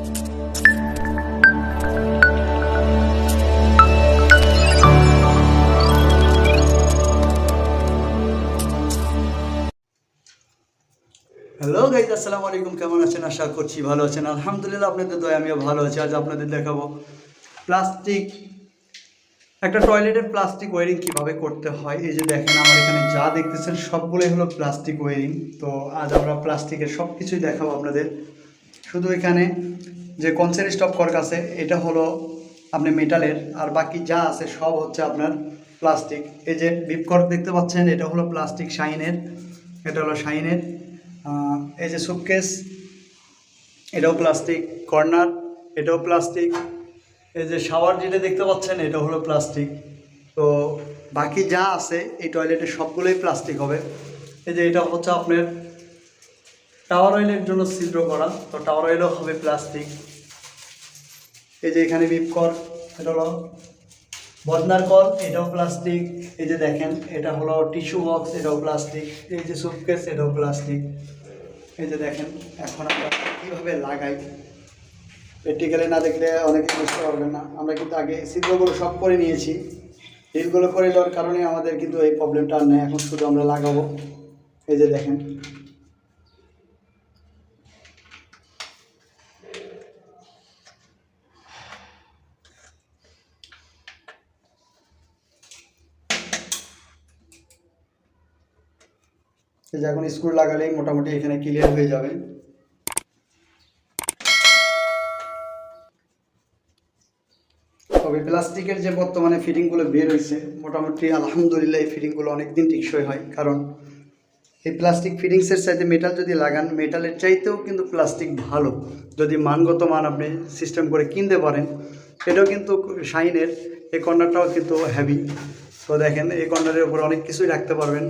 Hello guys আসসালামু আলাইকুম কেমন আছেন? আশা করছি ভালো আছেন। আলহামদুলিল্লাহ, আপনাদের দয়া আমিও ভালো আছি। আজ আপনাদের দেখাবো প্লাস্টিক, একটা টয়লেটের প্লাস্টিক ওয়ারিং কীভাবে করতে হয়? এই যে দেখেন, আমার এখানে যা দেখতেছেন সবগুলোই হলো প্লাস্টিক ওয়ারিং। তো আজ আমরা প্লাস্টিকের সব কিছুই দেখাবো আপনাদের। শুধু এখানে যে কনসের স্টপ কর্ক আছে এটা হলো আপনি মেটালের, আর বাকি যা আছে সব হচ্ছে আপনার প্লাস্টিক। এই যে বিপ কর্ক দেখতে পাচ্ছেন, এটা হলো প্লাস্টিক শাইনের, এটা হলো শাইনের। এই যে সুপকেস এটাও প্লাস্টিক। কর্নার, এটাও প্লাস্টিক। এই যে শাওয়ার যেটা দেখতে পাচ্ছেন, এটা হলো প্লাস্টিক। তো বাকি যা আছে, এই টয়লেটে সবগুলোই প্লাস্টিক হবে। এই যে এটা হচ্ছে আপনার টাওয়ার অয়েলের জন্য ছিদ্র করা। তো টাওয়ার অয়েলও হবে প্লাস্টিক। এই যে এখানে বিপ কর এটা হলো বদনার কল এটাও প্লাস্টিক এই যে দেখেন, এটা হলো টিস্যু বক্স এটাও প্লাস্টিক এই যে সুটকেস এটাও প্লাস্টিক এই যে দেখেন, এখন আমরা কীভাবে লাগাই? প্র্যাকটিক্যালি না দেখলে অনেকে বুঝতে পারবেন না। আমরা কিন্তু আগে ছিদ্রগুলো সব করে নিয়েছি। ডিলগুলো করে দেওয়ার কারণে আমাদের কিন্তু এই প্রবলেমটা আর নেই। এখন শুধু আমরা লাগাবো। এই যে দেখেন যে এখন স্ক্রু লাগালেই মোটামুটি এখানে ক্লিয়ার হয়ে যাবে। তবে প্লাস্টিকের যে বর্তমানে ফিটিংগুলো বের হয়েছে, মোটামুটি আলহামদুলিল্লাহ এই ফিটিংগুলো অনেক দিন টিকসই হয়। কারণ এই প্লাস্টিক ফিটিংসের সাথে মেটাল যদি লাগান মেটালের চাইতেও কিন্তু প্লাস্টিক ভালো। যদি মানগত মান আপনি সিস্টেম করে কিনতে পারেন এটাও কিন্তু শাইনের এই কর্নারটাও কিন্তু হ্যাভি তো দেখেন, এই কর্নারের উপর অনেক কিছুই রাখতে পারবেন।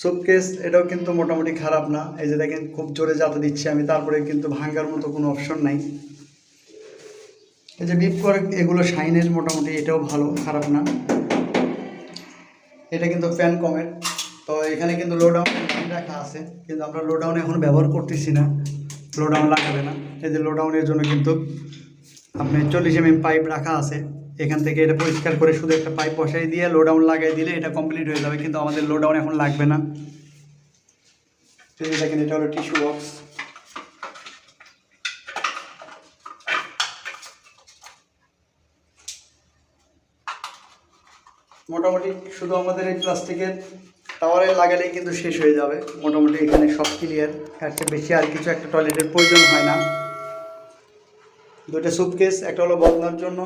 সুটকেস, এটাও কিন্তু মোটামুটি খারাপ না। এই যে দেখেন, খুব জোরে যাতে দিচ্ছি আমি, তারপরে কিন্তু ভাঙ্গার মতো কোনো অপশন নাই। এই যে বিপ করে এগুলো শাইনের মোটামুটি, এটাও ভালো, খারাপ না। এটা কিন্তু ফ্যান কমের। তো এখানে কিন্তু লোডাউন রাখা আছে, কিন্তু আমরা লো ডাউন এখন ব্যবহার করতেছি না। লোডাউন লাগাবে না। এই যে লোডাউনের জন্য কিন্তু আপনি চল্লিশ এম পাইপ রাখা আছে। এখান থেকে এটা পরিষ্কার করে শুধু একটা পাইপ বসাই দিয়ে লোডাউন লাগাই দিলে এটা কমপ্লিট হয়ে যাবে, কিন্তু আমাদের লোডাউন এখন লাগবে না। দেখেন, এটা হলো টিস্যু বক্স মোটামুটি শুধু আমাদের এই প্লাস্টিকের টাওয়ারে লাগালেই কিন্তু শেষ হয়ে যাবে। মোটামুটি এখানে সব ক্লিয়ার চেয়ে বেশি আর কিছু একটা টয়লেটের প্রয়োজন হয় না। দুইটা সুটকেস একটা হলো বদনার জন্য,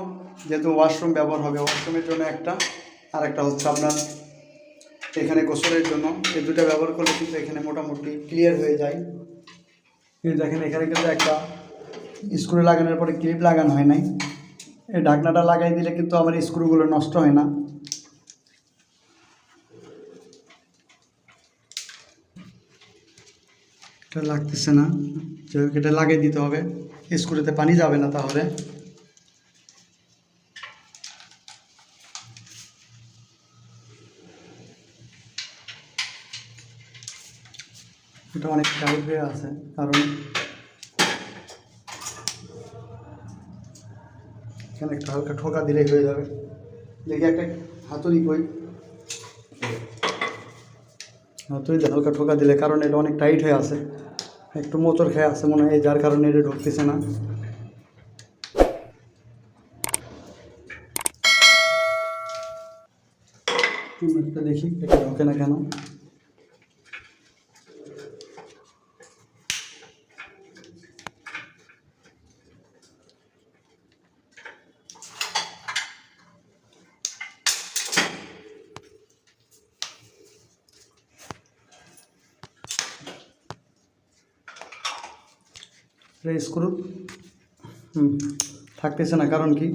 যেহেতু ওয়াশরুম ব্যবহার হবে ওয়াশরুমের জন্য একটা আর একটা হচ্ছে আপনার এখানে গোসলের জন্য। এই দুটা ব্যবহার করলে কিন্তু এখানে মোটামুটি ক্লিয়ার হয়ে যায়। কিন্তু দেখেন, এখানে কিন্তু একটা স্ক্রু লাগানোর পরে ক্লিপ লাগানো হয় নাই। এই ঢাকনাটা লাগাই দিলে কিন্তু আমার স্ক্রুগুলো নষ্ট হয় না। এটা লাগতেছে না। যাই এটা লাগিয়ে দিতে হবে, স্ক্রুতে পানি যাবে না তাহলে। এটা অনেক টাইট হয়ে আছে, কারণ এখানে একটা হালকা ঠোকা দিলেই হয়ে যাবে। দেখি একটা হাতুড়ি কই। হাতুড়ি হালকা ঠোকা দিলে কারণ এটা অনেক টাইট হয়ে আছে। একটু মোচর খেয়ে আছে মনে হয় যার কারণে এটা ঢুকতেছে না। দেখি এটা ঢোকে না কেন? এটা স্ক্রু হুম থাকতেছে না কারণ কি?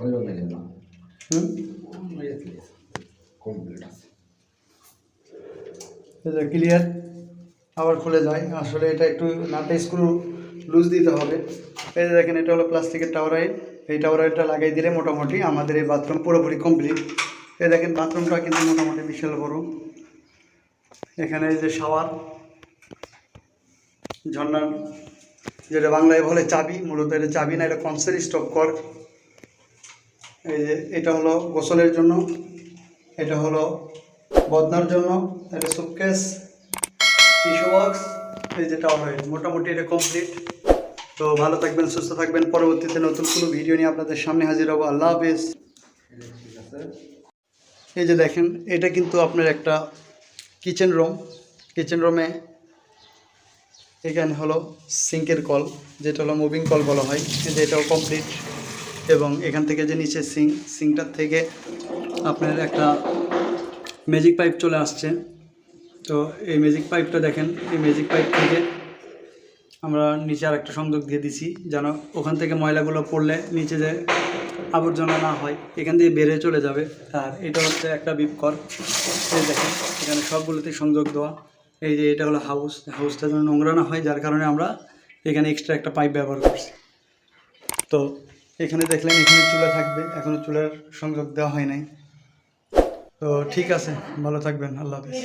ওই জন্য হুম? কমপ্লিট আছে। এটা ক্লিয়ার আবার খুলে যায়। আসলে এটা একটু নাটে স্ক্রু লুজ দিতে হবে। এই যে দেখেন এটা হলো প্লাস্টিকের টাওয়ার অয়েল এই টাওয়ার অয়েলটা লাগাই দিলে মোটামুটি আমাদের এই বাথরুম পুরোপুরি কমপ্লিট এই দেখেন বাথরুমটা কিন্তু মোটামুটি বিশাল বড়। এখানে এই যে শাওয়ার ঝর্ণার যেটা বাংলায় বলে চাবি, মূলত এটা চাবি না, এটা কনসের স্টপ কর। এই যে, এটা হলো গোসলের জন্য, এটা হলো বদনার জন্য, এটা সুপকেস টিস্যু বক্স এই যে টাওয়ার মোটামুটি এটা কমপ্লিট তো ভালো থাকবেন, সুস্থ থাকবেন। পরবর্তীতে নতুন কোনো ভিডিও নিয়ে আপনাদের সামনে হাজির হব। আল্লাহ হাফিজ। এই যে দেখেন, এটা কিন্তু আপনার একটা কিচেন রুম কিচেন রুমে এখানে হলো সিঙ্কের কল, যেটা হলো মুভিং কল বলা হয়, এই যে এটাও কমপ্লিট এবং এখান থেকে যে নিচে সিং সিঙ্কটার থেকে আপনার একটা ম্যাজিক পাইপ চলে আসছে। তো এই ম্যাজিক পাইপটা দেখেন, এই ম্যাজিক পাইপ থেকে আমরা নিচে আর একটা সংযোগ দিয়ে দিছি, যেন ওখান থেকে ময়লাগুলো পড়লে নিচে যে আবর্জনা না হয়, এখান দিয়ে বেড়ে চলে যাবে। আর এটা হচ্ছে একটা বিপকর দেখেন, এখানে সবগুলোতে সংযোগ দেওয়া। এই যে এটা হলো হাউস হাউসটা যেন নোংরা না হয়, যার কারণে আমরা এখানে এক্সট্রা একটা পাইপ ব্যবহার করছি। তো এখানে দেখলেন, এখানে চুলা থাকবে এখনও চুলার সংযোগ দেওয়া হয় নাই। তো ঠিক আছে, ভালো থাকবেন, আল্লাহ হাফিজ।